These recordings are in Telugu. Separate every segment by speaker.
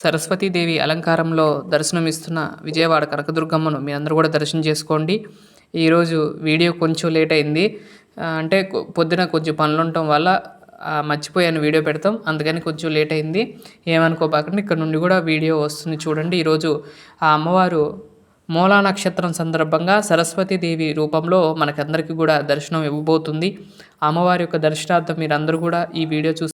Speaker 1: సరస్వతీదేవి అలంకారంలో దర్శనమిస్తున్న విజయవాడ కనకదుర్గమ్మను మీ అందరూ కూడా దర్శనం చేసుకోండి. ఈరోజు వీడియో కొంచెం లేట్ అయింది. అంటే పొద్దున కొంచెం పనులు ఉండటం వల్ల మర్చిపోయాను వీడియో పెడతాం. అందుకని కొంచెం లేట్ అయింది. ఏమనుకోబాకండి ఇక్కడ నుండి కూడా వీడియో వస్తుంది చూడండి. ఈరోజు ఆ అమ్మవారు మూలా నక్షత్రం సందర్భంగా సరస్వతీదేవి రూపంలో మనకందరికీ కూడా దర్శనం ఇవ్వబోతుంది. అమ్మవారి యొక్క దర్శనార్థం మీరందరూ కూడా ఈ వీడియో చూసి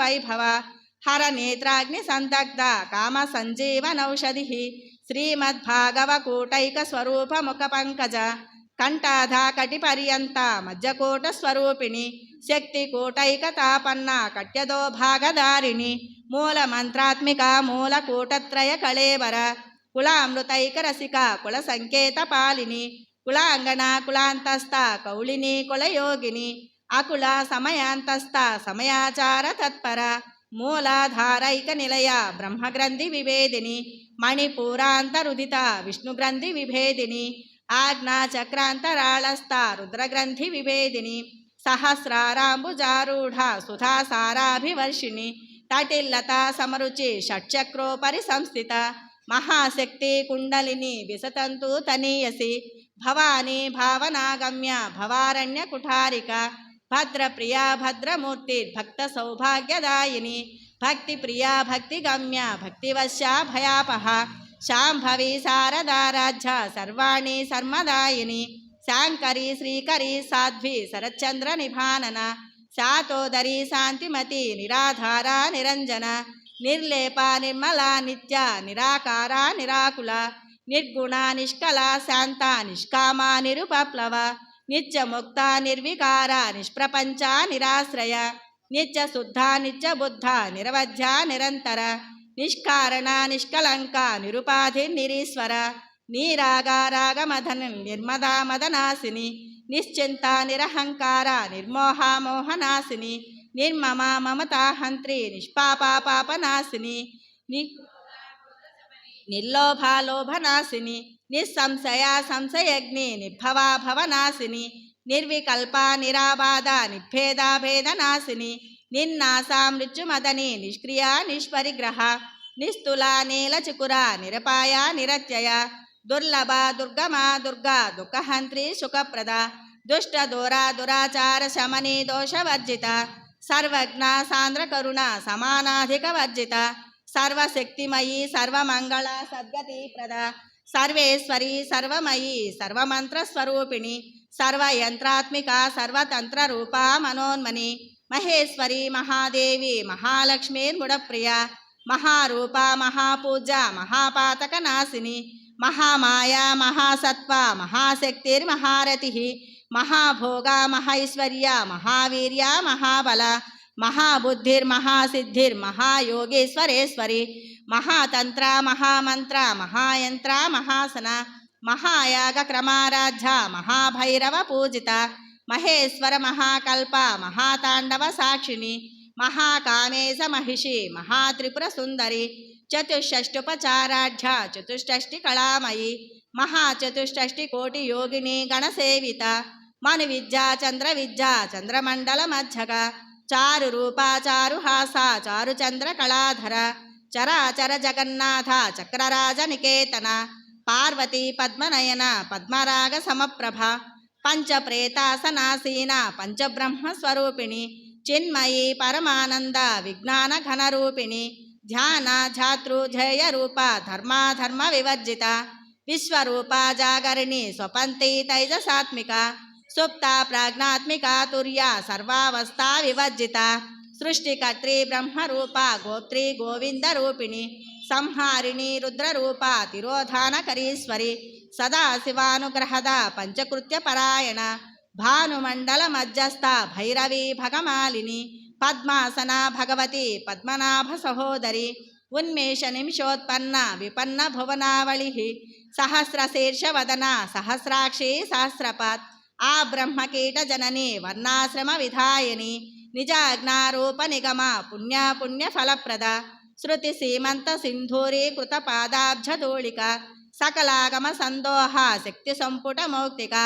Speaker 2: వైభవ హర నేత్రాగ్ని సందగ్ధ కామ సంజీవనౌషధి శ్రీమద్భాగవకూటైక స్వరూప ముఖ పంకజ కంఠాధాకటి పర్యంత మధ్యకూట స్వరూపిణి. శక్తికూటైక తాపన్న కట్యదో భాగదారిణి మూల మంత్రాత్మిక మూల కూటత్రయ కళేవర. కులామృతైక రసిక కుల సంకేత పాలిని. కులాంగణ కులాంతస్థ కౌళిని కులయోగిని అకుల సమయాంతస్థ సమయాచార తత్పర మూలాధారైక నిలయ బ్రహ్మగ్రంథి విభేదిని మణిపూరాంతరుదిత విష్ణుగ్రంథి విభేదిని ఆజ్ఞా చక్రాంతరాళస్థ రుద్రగ్రంథి విభేదిని సహస్రారాంబుజారూఢ సుధాసారాభివర్షిణి తటిల్లత సమరుచి షట్చక్రోపరి సంస్థిత మహాశక్తి కుండలిని విసతంతు తనీయసి భవానీ భావనాగమ్య భవారణ్య కుఠారిక భద్రప్రియా భద్రమూర్తి భక్త సౌభాగ్యదాయిని భక్తి ప్రియా భక్తి గమ్య భక్తివశ్యా భయాపహ. శాంభవి శారదారాధ్య సర్వాణి సర్మదాయిని. శాంకరి శ్రీకరి సాధ్వి శరచంద్ర నిభానన. శాతోదరి శాంతిమతి నిరాధార నిరంజన. నిర్లేప నిర్మల నిత్య నిరాకార నిరాకుల. నిర్గుణ నిష్కల శాంత నిష్కామ నిరుపప్లవ. నిత్యముక్త నిర్వికార నిష్ప్రపంచ నిరాశ్రయ నిత్య శుద్ధ నిత్య బుద్ధ నిరవధ్య నిరంతర నిష్కారణ నిష్కలంక నిరుపాధి నిరీశ్వర నీరాగారాగమధన నిర్మదా మదనాశిని నిశ్చింత నిరహంకార నిర్మోహ మోహనాశిని నిర్మమ మమతాహంత్రి నిష్పాపా పాపనాశిని ని నిర్లోభాలోభనాశిని నిస్సంశయ సంశయగ్ని నిర్భవా భవనాశిని నిర్వికల్ప నిరాబాధ నిర్భేదాభేదనాశిని నిన్నాసా మృత్యుమదని నిష్క్రియ నిష్పరిగ్రహ నిస్తుల నీలచికుర నిరపాయ నిరత్యయ దుర్లభ దుర్గమా దుర్గా దుఃఖహంత్రి సుఖప్రద దుష్ట దూర దురాచార శమని దోషవర్జిత సర్వజ్ఞ సాంద్రకరుణ సమానాధిక వర్జిత సర్వశక్తిమయీ సర్వమంగళ సద్గతి ప్రద సర్వేశ్వరి సర్వమయీ సర్వమంత్రస్వరూపిణి సర్వయంత్రాత్మిక సర్వతంత్ర రూప మనోన్మని మహేశ్వరి మహాదేవి మహాలక్ష్మీర్ముడప్రియ మహారూప మహాపూజ మహాపాతక నాశిని మహామాయా మహాసత్వ మహాశక్తిర్మహారతి మహాభోగ మహైశ్వర్య మహావీర్య మహాబల మహాబుద్ధిర్ మహాసిద్ధిర్ మహాయోగేశ్వరేశ్వరి మహాతంత్ర మహామంత్ర మహాయంత్ర మహాసన మహాయాగ క్రమారాధ్య మహాభైరవ పూజిత మహేశ్వర మహాకల్ప మహాతాండవ సాక్షిణి మహాకామేశ మహిషి మహాత్రిపుర సుందరి చతుషష్టుపచారాఢ్య చతుష్టష్టి కళామయి మహాచతుష్టష్టి కోటి యోగిని గణసేవిత మను విద్యా చంద్ర విద్యా చంద్రమండల మధ్యగా చారు రూపాచారు హాస చారు చంద్ర కళాధర చరాచర జగన్నాథ చక్రరాజ నికేతన పార్వతీ పద్మనయన పద్మరాగ సమప్రభ పంచప్రేతాసనాసీన పంచబ్రహ్మస్వరూపిణి చిన్మయీ పరమానంద విజ్ఞాన ఘనరూపిణి ధ్యాన ఝాతృ జయ రూప ధర్మాధర్మ వివర్జిత విశ్వరూప జాగరిణి స్వపంతి తైజసాత్మిక సుప్త ప్రాజ్ఞాత్మిక తుర్య సర్వావస్థా వివర్జిత సృష్టికర్త్రి బ్రహ్మరూప గోత్రి గోవింద రూపిణి సంహారిణి రుద్రరూప తిరోధానకరీశ్వరి సదాశివానుగ్రహద పంచకృత్య పరాయణ భానుమండల మధ్యస్థ భైరవి భగమాలిని పద్మాసన భగవతి పద్మనాభ సహోదరి ఉన్మేష నిమిషోత్పన్న విపన్న భువనావళి సహస్రశీర్షవదన సహస్రాక్షి సహస్రపాత్ ఆ బ్రహ్మకీట జనని వర్ణాశ్రమ విధాయని నిజ నిజాజ్ఞారూప నిగమ పుణ్యాపుణ్య ఫలప్రద శృతి సీమంత సింధూరీకృత పాదాబ్జధూళిక సకలాగమ సందోహ శక్తి సంపుట మౌక్తిక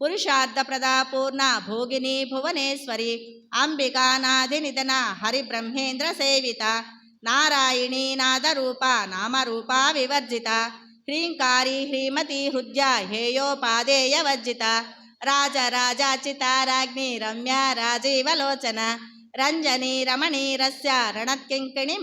Speaker 2: పురుషార్థప్రద పూర్ణ భోగిని భువనేశ్వరి అంబికానాది నిధన హరిబ్రహ్మేంద్ర సేవిత నారాయణీ నాదరూప నామరూప వివర్జిత హ్రీంకారీ హ్రీమతి హృద్య హేయోపాదేయ వర్జిత రాజరాజాచిత రాజ్ఞి రమ్య రాజీవలోచన రంజని రమణీరస్య రణత్కింకిణి